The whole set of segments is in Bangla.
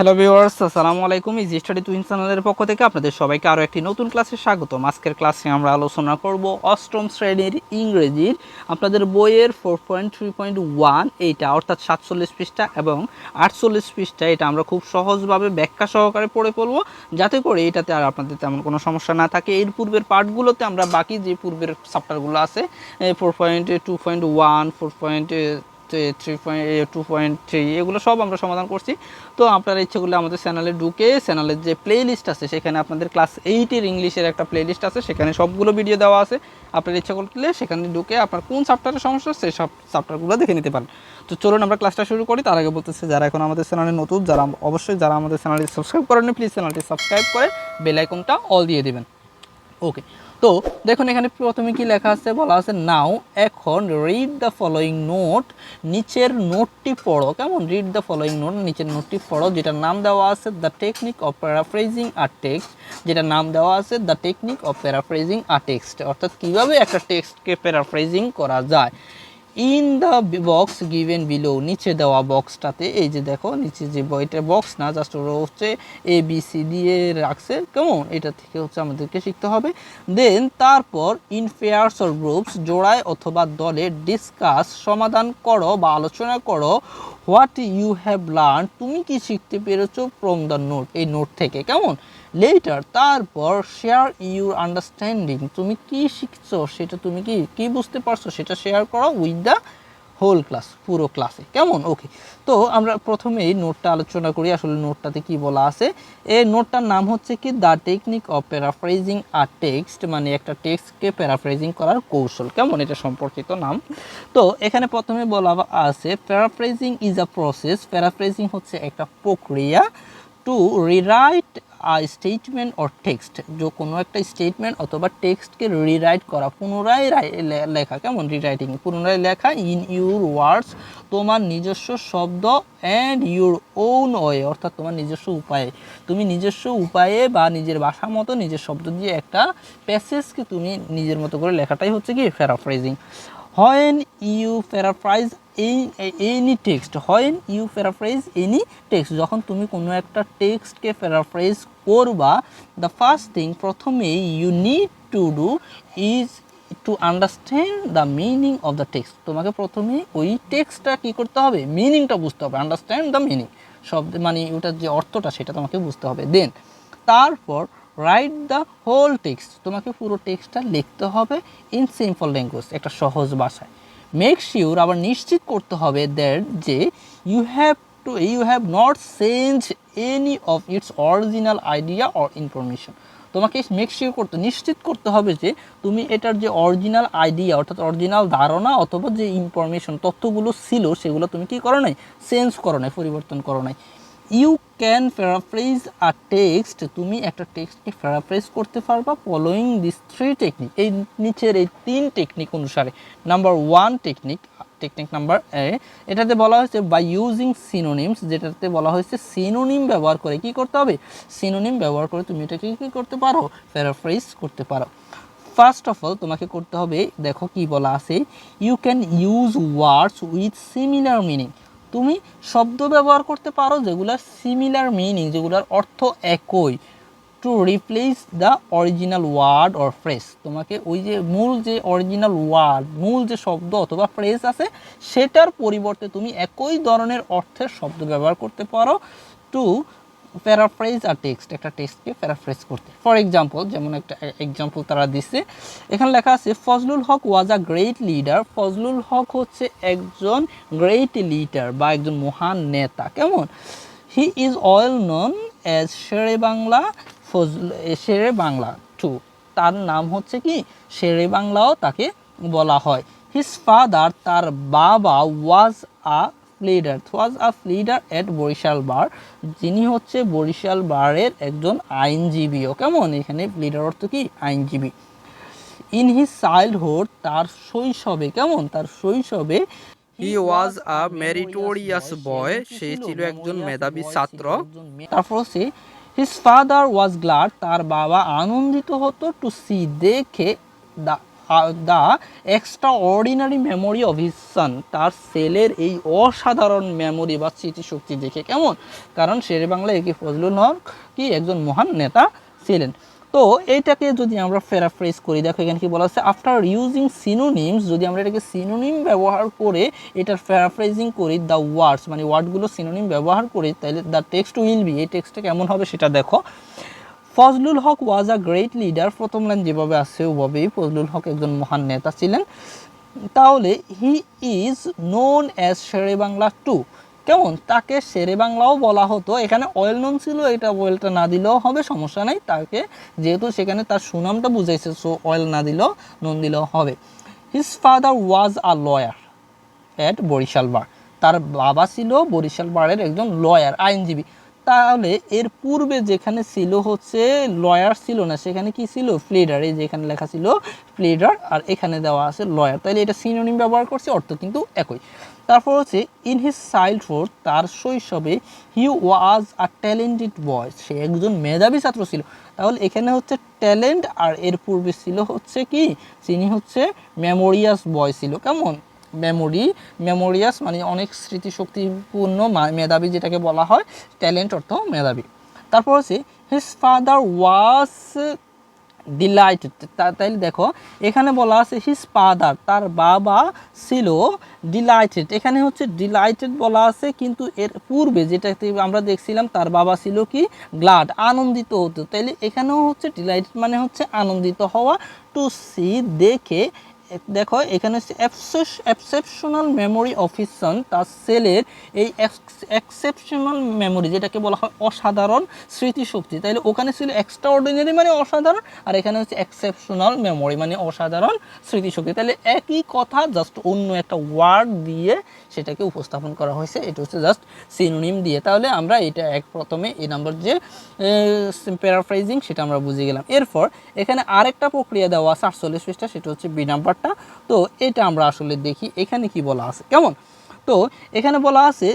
হ্যালো ভিউয়ার্স আসসালামু আলাইকুম। ইজি স্টাডি টুইন চ্যানেলের পক্ষ থেকে আপনাদের সবাইকে আরও একটি নতুন ক্লাসে স্বাগত আজকের ক্লাসে আমরা আলোচনা করব অষ্টম শ্রেণির ইংরেজির, আপনাদের বইয়ের four point three point one এইটা অর্থাৎ সাতচল্লিশ পৃষ্ঠা এবং আটচল্লিশ পৃষ্ঠা, এটা আমরা খুব সহজভাবে ব্যাখ্যা সহকারে পড়ে ফেলব। যাতে করে এটাতে আর আপনাদের তেমন কোনো সমস্যা না থাকে। এর পূর্বের পার্টগুলোতে আমরা বাকি যে পূর্বের চ্যাপ্টারগুলো আছে four point two point one four point three point two point three এগুলো সব আমরা সমাধান করছি। তো আপনারা ইচ্ছে করলে আমাদের চ্যানেলে ঢুকে চ্যানেলের যে প্লে লিস্ট আছে, সেখানে আপনাদের ক্লাস এইটের ইংলিশের একটা প্লে লিস্ট আছে, সেখানে সবগুলো ভিডিও দেওয়া আছে। আপনার ইচ্ছা করলে সেখানে ঢুকে আপনার কোন চ্যাপ্টারের সমস্যা, সেই সব চ্যাপ্টারগুলো দেখে নিতে পারেন। তো চলুন আমরা ক্লাসটা শুরু করি। তার আগে বলতেছে, যারা এখন আমাদের চ্যানেলে নতুন, যারা অবশ্যই যারা আমাদের চ্যানেলটি সাবস্ক্রাইব করেননি প্লিজ চ্যানেলটি সাবস্ক্রাইব করে বেল আইকনটা অল দিয়ে দিবেন। ওকে তো দেখুন এখানে প্রথমে কি লেখা আছে? বলা আছে, নাও, এখন রিড দ্য ফলোয়িং নোট নিচের নোটটি পড়ো, কেমন? রিড দ্য ফলোয়িং নোট নিচের নোটটি পড়ো যেটা নাম দেওয়া আছে the technique of paraphrasing a text যেটা নাম দেওয়া আছে the technique of paraphrasing a text অর্থাৎ কীভাবে একটা টেক্সটকে প্যারাফ্রেজিং করা যায়? In the box given below নিচে দেওয়া বক্সটাতে এই যে দেখো, নিচে যে বইটা বক্স না জাস্ট ওরা হচ্ছে এ বি সি দিয়ে রাখছে। কেমন? এটা থেকে হচ্ছে আমাদেরকে শিখতে হবে। দেন তারপর ইন পেয়ার্স অর গ্রুপস জোড়ায় অথবা দলে ডিসকাস সমাধান করো বা আলোচনা করো। হোয়াট ইউ হ্যাভ লার্ন তুমি কি শিখতে পেরেছ ফ্রম দ্য নোট এই নোট থেকে, কেমন? লেটার তারপর শেয়ার ইউর আন্ডারস্ট্যান্ডিং তুমি কি শিখছো, সেটা তুমি কি কি বুঝতে পারছ, সেটা শেয়ার করো উইথ দ্য হোল ক্লাস পুরো ক্লাসে কেমন? ওকে তো আমরা প্রথমেই নোটটা আলোচনা করি, আসলে নোটটাতে কি বলা আছে। এই নোটটার নাম হচ্ছে কি the technique of paraphrasing a text মানে একটা টেক্সটকে প্যারাফ্রাইজিং করার কৌশল। কেমন এটা সম্পর্কিত নাম? তো এখানে প্রথমে বলা আছে প্যারাফ্রাইজিং ইজ আ প্রসেস প্যারাফ্রাইজিং হচ্ছে একটা প্রক্রিয়া। To rewrite statement or text যে কোনো একটা স্টেটমেন্ট অথবা টেক্সটকে রিরাইট করা, পুনরায় লেখা, কেমন? রিরাইটিং পুনরায় লেখা ইন ইউর ওয়ার্ডস তোমার নিজস্ব শব্দ অ্যান্ড ইউর ওন ওয়ে অর্থাৎ তোমার নিজস্ব উপায়ে। তুমি নিজস্ব উপায়ে বা নিজের ভাষা মতো নিজের শব্দ দিয়ে একটা প্যাসেজকে তুমি নিজের মতো করে লেখাটাই হচ্ছে কি paraphrasing when you paraphrase any text when you paraphrase any text যখন তুমি কোনো একটা টেক্সটকে প্যারাফ্রাইজ করবা দ্য ফার্স্ট থিং প্রথমেই you need to do is to understand the meaning of the text তোমাকে প্রথমে ওই টেক্সটটা কী করতে হবে? মিনিংটা বুঝতে হবে আন্ডারস্ট্যান্ড দ্য মিনিং শব্দ মানে ওটার যে অর্থটা, সেটা তোমাকে বুঝতে হবে। দেন তারপর রাইট দ্য হোল টেক্সট তোমাকে পুরো টেক্সটটা লিখতে হবে ইন সিম্পল ল্যাঙ্গুয়েজ একটা সহজ ভাষায়। মেক শিওর আবার নিশ্চিত করতে হবে দ্যাট যে you have to you have not change any of its original idea or information তোমাকে মেক শিওর করতে, নিশ্চিত করতে হবে যে তুমি এটার যে অরিজিনাল আইডিয়া অর্থাৎ অরিজিনাল ধারণা অথবা যে ইনফরমেশন তথ্যগুলো ছিল, সেগুলো তুমি কি করো নাই? চেঞ্জ করো নাই, পরিবর্তন করো নাই। You can paraphrase a text তুমি একটা টেক্সটকে প্যারাফ্রেজ করতে পারবা ফলোয়িং দিস থ্রি টেকনিক এই নিচের এই তিন টেকনিক অনুসারে। Number one technique technique number A এটাতে বলা হয়েছে বাই ইউজিং সিনোনিমস যেটাতে বলা হয়েছে সিনোনিম ব্যবহার করে কি করতে হবে? সিনোনিম ব্যবহার করে তুমি এটাকে কী করতে পারো? প্যারাফ্রেজ করতে পারো। ফার্স্ট অফ অল তোমাকে করতে হবে, দেখো কি বলা আছে you can use words with similar meaning তুমি শব্দ ব্যবহার করতে পারো যেগুলোর সিমিলার মিনিং যেগুলোর অর্থ একই। To replace the original word or phrase তোমাকে ওই যে মূল যে অরিজিনাল ওয়ার্ড মূল যে শব্দ অথবা ফ্রেজ আছে, সেটার পরিবর্তে তুমি একই ধরনের অর্থের শব্দ ব্যবহার করতে পারো। টু প্যারাফ্রেজ আর টেক্সট একটা টেক্সটকে প্যারাফ্রেজ করতে। ফর এক্সাম্পল যেমন একটা এক্সাম্পল তারা দিচ্ছে এখানে লেখা আছে, Fazlul Haq was a great leader Fazlul Haq হচ্ছে একজন গ্রেট লিডার বা একজন মহান নেতা। কেমন? He is well known as Sher-e Bangla Fazal Sher-e Bangla too তার নাম হচ্ছে কি? শেরে বাংলাও তাকে বলা হয়। হিজ ফাদার তার বাবা was a leader was a leader at Barisal bar যিনি হচ্ছে বরিশাল বারের একজন আইনজীবীও কেমন? এখানে লিডার অর্থ কি? আইনজীবী। ইন হিজ চাইল্ডহুড তার শৈশবে কেমন? তার শৈশবে হি ওয়াজ আ মেরিটোরিয়াস বয় সে ছিল একজন মেধাবী ছাত্র। তারপর হচ্ছে হিজ ফাদার ওয়াজ গ্লাড তার বাবা আনন্দিত হতো টু সি দেখে the the extraordinary memory of তার সেলের এই অসাধারণ মেমোরি বা স্মৃতিশক্তি দেখে কেমন? কারণ শেরে বাংলা একে ফজলুল হক কি একজন মহান নেতা ছিলেন। তো এইটাকে যদি আমরা ফেরাফ্রেজ করি, দেখো এখানে কি বলা আছে আফটার ইউজিং সিনোনিমস যদি আমরা এটাকে সিনোনিম ব্যবহার করে এটার ফেরাফ্রেজিং করি দ্য ওয়ার্ডস মানে ওয়ার্ডগুলো সিনোনিম ব্যবহার করি, তাহলে দ্য টেক্সট উইল বি এই টেক্সটটা কেমন হবে সেটা দেখো। Fazlul Haq was a great leader প্রথম লাইন যেভাবে আছে, ওভাবেই ফজলুল হক একজন মহান নেতা ছিলেন। তাহলে he is known as Sher-e Bangla too কেমন? তাকে শেরে বাংলাও বলা হতো। এখানে অয়েল নন ছিল, এটা অয়েলটা না দিলেও হবে, সমস্যা নাই। তাকে যেহেতু সেখানে তার সুনামটা বুঝাইছে সো অয়েল না দিলেও নন দিলেও হবে। His father was a lawyer at Barisal bar তার বাবা ছিল বরিশাল বারের একজন লয়ার আইনজীবী। তাহলে এর পূর্বে যেখানে ছিল হচ্ছে লয়ার ছিল না, সেখানে কি ছিল? প্লেডার এই যেখানে লেখা ছিল প্লেডার আর এখানে দেওয়া আছে লয়ার তাহলে এটা সিনোনিম ব্যবহার করছে, অর্থ কিন্তু একই। তারপর হচ্ছে ইন হিজ চাইল্ডহুড তার শৈশবে হি ওয়াজ আ ট্যালেন্টেড বয় সে একজন মেধাবী ছাত্র ছিল। তাহলে এখানে হচ্ছে ট্যালেন্ট আর এর পূর্বে ছিল হচ্ছে কি? তিনি হচ্ছে মেমোরিয়াস বয় ছিল। কেমন? মেমোরি মেমোরিয়াস মানে অনেক স্মৃতিশক্তিপূর্ণ মেধাবী যেটাকে বলা হয় ট্যালেন্ট অর্থ মেধাবী। তারপর হচ্ছে হিজ ফাদার ওয়াজ ডিলাইটেড তাইলে দেখো, এখানে বলা আছে হিজ ফাদার তার বাবা ছিল ডিলাইটেড এখানে হচ্ছে ডিলাইটেড বলা আছে, কিন্তু এর পূর্বে যেটাতে আমরা দেখছিলাম, তার বাবা ছিল কি? গ্লাড আনন্দিত হতো। তাইলে এখানেও হচ্ছে ডিলাইটেড মানে হচ্ছে আনন্দিত হওয়া। টু সি দেখে দেখো, এখানে হচ্ছে এক্সেপশনাল মেমোরি অফিসান তার সেলের এই এক্সেপশনাল মেমোরি যেটাকে বলা হয় অসাধারণ স্মৃতিশক্তি। তাহলে ওখানে ছিল এক্সট্রা অর্ডিনারি মানে অসাধারণ, আর এখানে হচ্ছে এক্সেপশনাল মেমোরি মানে অসাধারণ স্মৃতিশক্তি। তাহলে একই কথা জাস্ট অন্য একটা ওয়ার্ড দিয়ে সেটাকে উপস্থাপন করা হয়েছে। এটা হচ্ছে জাস্ট সিনোনিম দিয়ে। তাহলে আমরা এটা এক প্রথমে, এই নাম্বার যে প্যারাফ্রাইজিং সেটা আমরা বুঝে গেলাম। এরপর এখানে আরেকটা প্রক্রিয়া দেওয়া আছে, আটচল্লিশ পৃষ্ঠা, সেটা হচ্ছে বি নাম্বারটা তো এটা আমরা আসলে দেখি, এখানে কি বলা আছে? কেমন? তো এখানে বলা আছে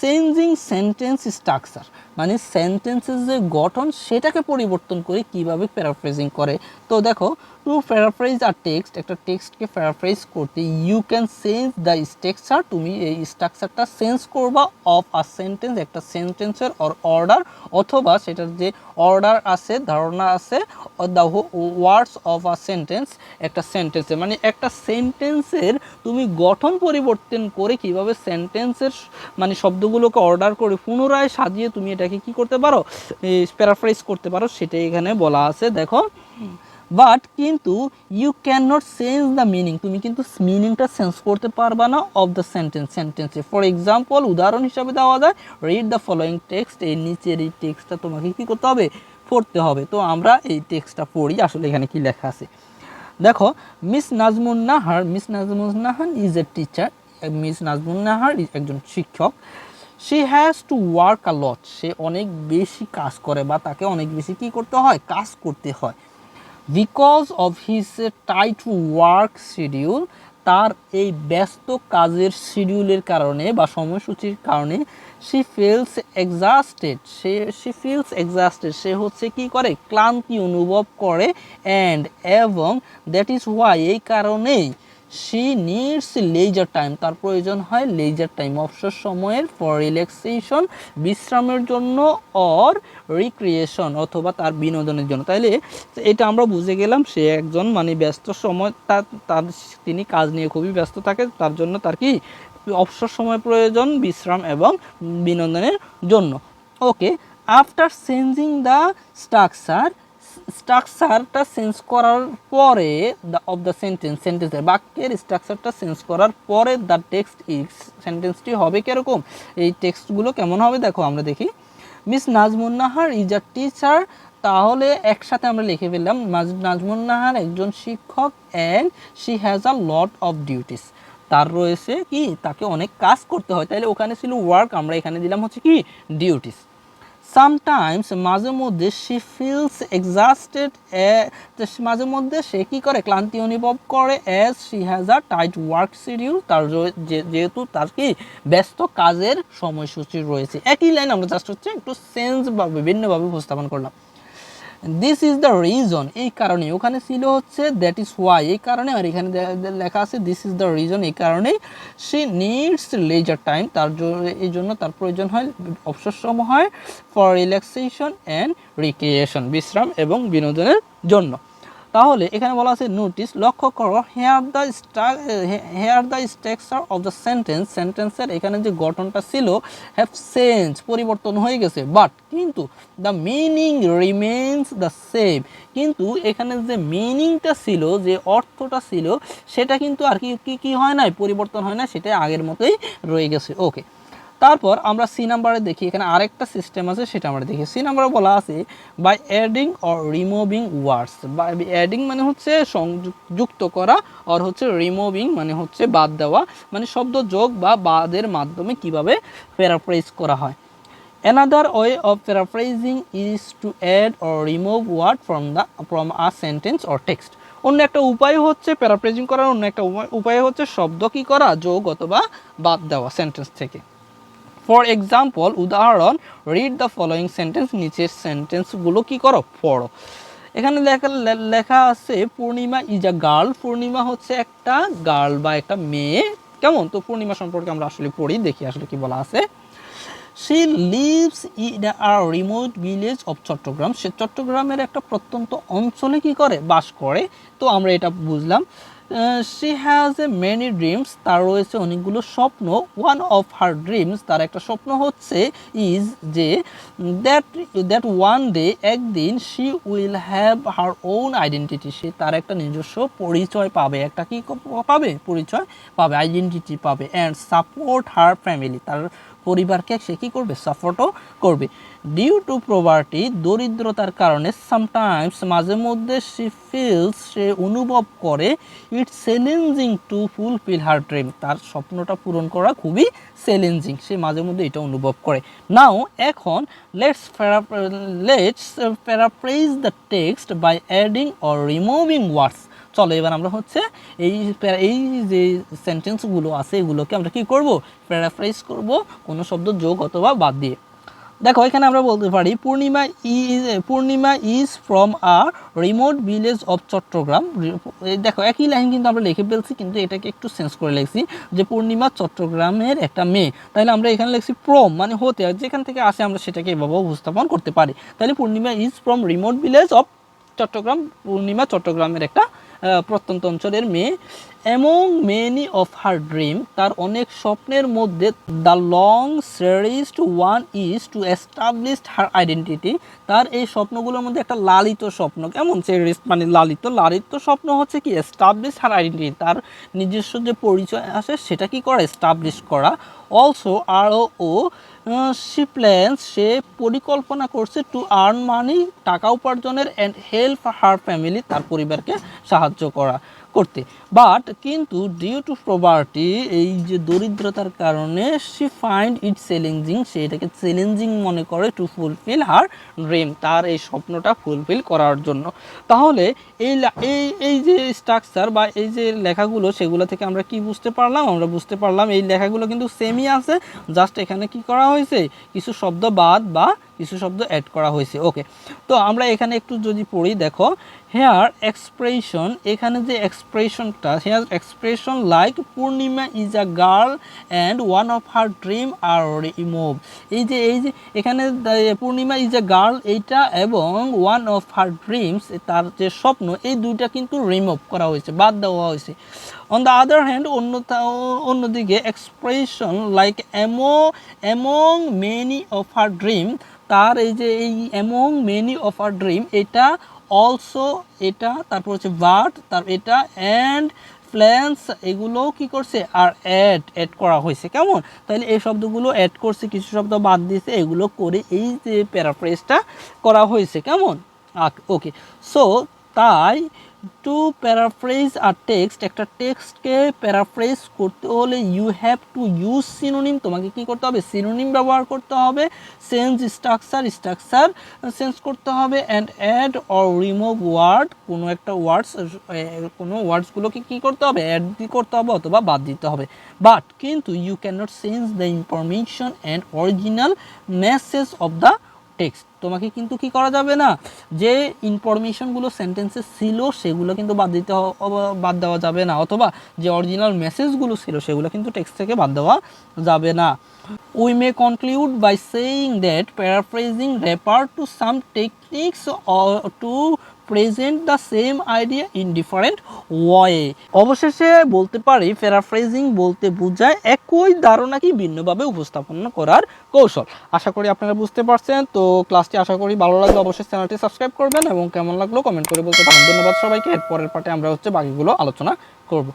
চেঞ্জিং সেন্টেন্স স্ট্রাকচার মানে সেন্টেন্সের যে গঠন সেটাকে পরিবর্তন করে কীভাবে প্যারাফ্রেজিং করে। তো দেখো টু প্যারাফ্রাইজ আর টেক্সট একটা টেক্সটকে প্যারাফ্রাইজ করতে you can change the structure তুমি এই স্ট্রাকচারটা চেঞ্জ করবা অফ আ সেন্টেন্স একটা সেন্টেন্সের অর অর্ডার অথবা সেটার যে অর্ডার আছে, ধারণা আছে the words of a sentence একটা সেন্টেন্সে মানে একটা সেন্টেন্সের তুমি গঠন পরিবর্তন করে কীভাবে সেন্টেন্সের মানে শব্দগুলোকে অর্ডার করে পুনরায় সাজিয়ে তুমি এটাকে কি করতে পারো? প্যারাফ্রাইজ করতে পারো, সেটাই এখানে বলা আছে। দেখো বাট কিন্তু you can not change the meaning তুমি কিন্তু মিনিংটা চেঞ্জ করতে পারবা না অফ দ্য সেন্টেন্স সেন্টেন্সে ফর এক্সাম্পল উদাহরণ হিসাবে দেওয়া যায় রিড দ্য ফলোয়িং টেক্সট এই নিচের এই টেক্সটটা তোমাকে কি করতে হবে? পড়তে হবে। তো আমরা এই টেক্সটটা পড়ি, আসলে এখানে কি লেখা আছে? দেখো miss Nazmun Nahar miss Nazmun Nahar is a teacher miss Nazmun Nahar একজন শিক্ষক। She has to work a lot সে অনেক বেশি কাজ করে বা তাকে অনেক বেশি কি করতে হয়? কাজ করতে হয়। Because of his tight work schedule তার এই ব্যস্ত কাজের শিডিউলের কারণে বা সময়সূচির কারণে সি ফিলস এক্সাস্টেড সে সি ফিলস এক্সাস্টেড সে হচ্ছে কি করে? ক্লান্তি অনুভব করে অ্যান্ড এবং দ্যাট ইজ ওয়াই এই কারণেই সি নিডস লেজার টাইম তার প্রয়োজন হয় লেজার টাইম অবসর সময়ের ফর রিল্যাক্সেশন বিশ্রামের জন্য অর রিক্রিয়েশন অথবা তার বিনোদনের জন্য। তাইলে এটা আমরা বুঝে গেলাম সে একজন মানে ব্যস্ত সময় তার তার তিনি কাজ নিয়ে খুবই ব্যস্ত থাকে, তার জন্য তার কি অবসর সময় প্রয়োজন, বিশ্রাম এবং বিনোদনের জন্য। Okay after changing the structure স্ট্রাকচারটা চেঞ্জ করার পরে দ্য অফ দ্য সেন্টেন্স সেন্টেন্সের বাক্যের স্ট্রাকচারটা চেঞ্জ করার পরে দ্য টেক্সট ইজ সেন্টেন্সটি হবে কীরকম? এই টেক্সটগুলো কেমন হবে দেখো, আমরা দেখি। Miss Nazmun Nahar is a teacher তাহলে একসাথে আমরা লিখে ফেললাম নাজ- নাজমুন নাহার একজন শিক্ষক and she has a lot of duties তার রয়েছে কি, তাকে অনেক কাজ করতে হয়। তাইলে ওখানে ছিল ওয়ার্ক আমরা এখানে দিলাম হচ্ছে কি ডিউটিস সামটাইমস মাঝে মধ্যে সি ফিলস এক্সাস্টেড মাঝে মধ্যে সে কী করে? ক্লান্তি অনুভব করে as she has a tight work schedule তার যেহেতু তার কি? ব্যস্ত কাজের সময়সূচি রয়েছে। একই লাইন আমরা জাস্ট হচ্ছে একটু সেন্স বা বিভিন্নভাবে উপস্থাপন করলাম। দিস ইজ দ্য রিজন এই কারণে, ওখানে ছিল হচ্ছে দ্যাট ইজ ওয়াই এই কারণে, আর এখানে লেখা আছে দিস ইজ দ্য রিজন এই কারণেই সে নিডস লেজার টাইম তার এই জন্য তার প্রয়োজন হয়, অবসর সময় ফর রিল্যাক্সেশন অ্যান্ড রিক্রিয়েশন বিশ্রাম এবং বিনোদনের জন্য। তাহলে এখানে বলা আছে নোটিস লক্ষ্য করো here the struct here the structure of the sentence সেন্টেন্সের এখানে যে গঠনটা ছিল হ্যাভ চেঞ্জ পরিবর্তন হয়ে গেছে। বাট কিন্তু the meaning remains the same কিন্তু এখানে যে মিনিংটা ছিল, যে অর্থটা ছিল, সেটা কিন্তু আর কি কি হয় নাই, পরিবর্তন হয় না সেটা আগের মতোই রয়ে গেছে। ওকে তারপর আমরা সি নাম্বারে দেখি, এখানে আরেকটা সিস্টেম আছে, সেটা আমরা দেখি। সি নাম্বারে বলা আছে by adding or removing words by adding মানে হচ্ছে সংযুক্ত করা, আর হচ্ছে রিমুভিং মানে হচ্ছে বাদ দেওয়া। মানে শব্দ যোগ বা বাদের মাধ্যমে কীভাবে প্যারাফ্রেজ করা হয়। Another way of paraphrasing is to add or remove word from the, from a sentence or text. অন্য একটা উপায় হচ্ছে প্যারাফ্রেজিং করার, অন্য একটা উপায় হচ্ছে শব্দ কি করা, যোগ অথবা বাদ দেওয়া সেন্টেন্স থেকে। ফর এক্সাম্পল উদাহরণ রিড দ্য ফলোয়িং সেন্টেন্স নিচের সেন্টেন্সগুলো কি করো? পড়ো। এখানে লেখা লেখা আছে, পূর্ণিমা ইজ আ গার্ল পূর্ণিমা হচ্ছে একটা গার্ল বা একটা মেয়ে। কেমন? তো পূর্ণিমা সম্পর্কে আমরা আসলে পড়ি, দেখি আসলে কি বলা আছে। She lives in a remote village of Chattogram সে চট্টগ্রামের একটা প্রত্যন্ত অঞ্চলে কি করে? বাস করে। তো আমরা এটা বুঝলাম। She has a many dreams তার রয়েছে অনেকগুলো স্বপ্ন। ওয়ান অফ হার ড্রিমস তার একটা স্বপ্ন হচ্ছে ইজ যে দ্যাট দ্যাট ওয়ান ডে একদিন she will have her own identity সে তার একটা নিজস্ব পরিচয় পাবে। একটা কি পাবে? পরিচয় পাবে আইডেন্টিটি পাবে। অ্যান্ড সাপোর্ট হার ফ্যামিলি তার পরিবারকে সে কী করবে? সাপোর্টও করবে। ডিউ টু প্রভার্টি দরিদ্রতার কারণে সামটাইমস মাঝে মধ্যে সে ফিলস সে অনুভব করে it's challenging to fulfil her dream তার স্বপ্নটা পূরণ করা খুবই চ্যালেঞ্জিং সে মাঝে মধ্যে এটা অনুভব করে। নাও এখন let's let's paraphrase the text by adding or removing words চলো, এবার আমরা হচ্ছে এই এই যে সেন্টেন্সগুলো আছে, এগুলোকে আমরা কি করব? প্যারাফ্রাইজ করব, কোনো শব্দ, যোগ অথবা বাদ দিয়ে। দেখো, এখানে আমরা বলতে পারি, Purnima is Purnima is from a remote village of Chattogram দেখো, একই লাইন কিন্তু আমরা লিখে ফেলছি, কিন্তু এটাকে একটু চেঞ্জ করে লিখছি, যে পূর্ণিমা চট্টগ্রামের একটা মেয়ে। তাহলে আমরা এখানে লিখছি প্রম মানে হতে যেখান থেকে আসে আমরা সেটাকে এভাবে উপস্থাপন করতে পারি। তাহলে Purnima is from remote village of Chattogram Purnima চট্টগ্রামের একটা প্রত্যন্ত অঞ্চলের মেয়ে। Among many of her dream তার অনেক স্বপ্নের মধ্যে the long series to one is to establish her identity তার এই স্বপ্নগুলোর মধ্যে একটা লালিত স্বপ্ন। কেমন সিরিজ মানে লালিত লালিত স্বপ্ন হচ্ছে কি এস্টাবলিশ হার আইডেন্টিটি তার নিজস্ব যে পরিচয় আসে সেটা কি করা এস্টাবলিশ করা। অলসো আরও সি প্ল্যান্স সে পরিকল্পনা করছে টু আর্ন মানি টাকা উপার্জনের অ্যান্ড হেল্প হার ফ্যামিলি তার পরিবারকে সাহায্য করা। করতে। বাট কিন্তু ডিউ টু প্রভার্টি এই যে দরিদ্রতার কারণে সি ফাইন্ড ইট চ্যালেঞ্জিং সে এটাকে চ্যালেঞ্জিং মনে করে টু ফুলফিল হার ড্রিম তার এই স্বপ্নটা ফুলফিল করার জন্য। তাহলে এই এই এই যে স্ট্রাকচার বা এই যে লেখাগুলো, সেগুলো থেকে আমরা কি বুঝতে পারলাম? আমরা বুঝতে পারলাম এই লেখাগুলো কিন্তু সেমই আছে জাস্ট এখানে কি করা হয়েছে? কিছু শব্দ বাদ বা কিছু শব্দ অ্যাড করা হয়েছে। ওকে তো আমরা এখানে একটু যদি পড়ি, দেখো হেয়ার এক্সপ্রেশন এখানে যে এক্সপ্রেশনটা here expression like Purnima is a girl and one of her dream R remove এই যে এই যে, এখানে পূর্ণিমা ইজ আ গার্ল এইটা এবং ওয়ান অফ হার ড্রিমস তার যে স্বপ্ন, এই দুইটা কিন্তু রিমুভ করা হয়েছে, বাদ দেওয়া হয়েছে। অন দ্য আদার হ্যান্ড অন্য অন্যদিকে expression like Emo among many of her dream তার এই যে এই among many of her dream এটা অলসো এটা, তারপর হচ্ছে বাট তার এটা অ্যান্ড প্ল্যান্স এগুলো কি করছে? আর অ্যাড অ্যাড করা হয়েছে। কেমন? তাহলে এই শব্দগুলো অ্যাড করছে, কিছু শব্দ বাদ দিয়েছে, এগুলো করে এই যে প্যারাফ্রেজটা করা হয়েছে। কেমন? ওকে সো তাই টু প্যারাফ্রেজ আর টেক্সট একটা টেক্সটকে প্যারাফ্রেজ করতে হলে you have to use synonym তোমাকে কি করতে হবে? সিনোনিম ব্যবহার করতে হবে সেন্স স্ট্রাকচার স্ট্রাকচার সেন্স করতে হবে and add or remove word কোনো একটা ওয়ার্ডস কোনো ওয়ার্ডসগুলোকে কী করতে হবে? অ্যাড করতে হবে অথবা বাদ দিতে হবে। বাট কিন্তু you can not change the information and original message of the text তোমাকে কিন্তু কি করা যাবে না? যে ইনফরমেশনগুলো সেন্টেন্সে ছিল, সেগুলো কিন্তু বাদ দিতে বাদ দেওয়া যাবে না। অথবা যে অরিজিনাল মেসেজগুলো ছিল, সেগুলো কিন্তু টেক্সট থেকে বাদ দেওয়া যাবে না। We may conclude by saying that paraphrasing refer to some techniques to present the same idea in different way অবশেষে বলতে পারি প্যারাফ্রেজিং বলতে বোঝায় একই ধারণাকে ভিন্নভাবে উপস্থাপন করার কৌশল। আশা করি আপনারা বুঝতে পারছেন। তো ক্লাসটি আশা করি ভালো লাগলে। অবশ্যই চ্যানেলটি সাবস্ক্রাইব করবেন এবং কেমন লাগল কমেন্ট করে বলতে পারেন। ধন্যবাদ সবাইকে। এরপরের পার্টে আমরা হচ্ছে বাকিগুলো আলোচনা করব।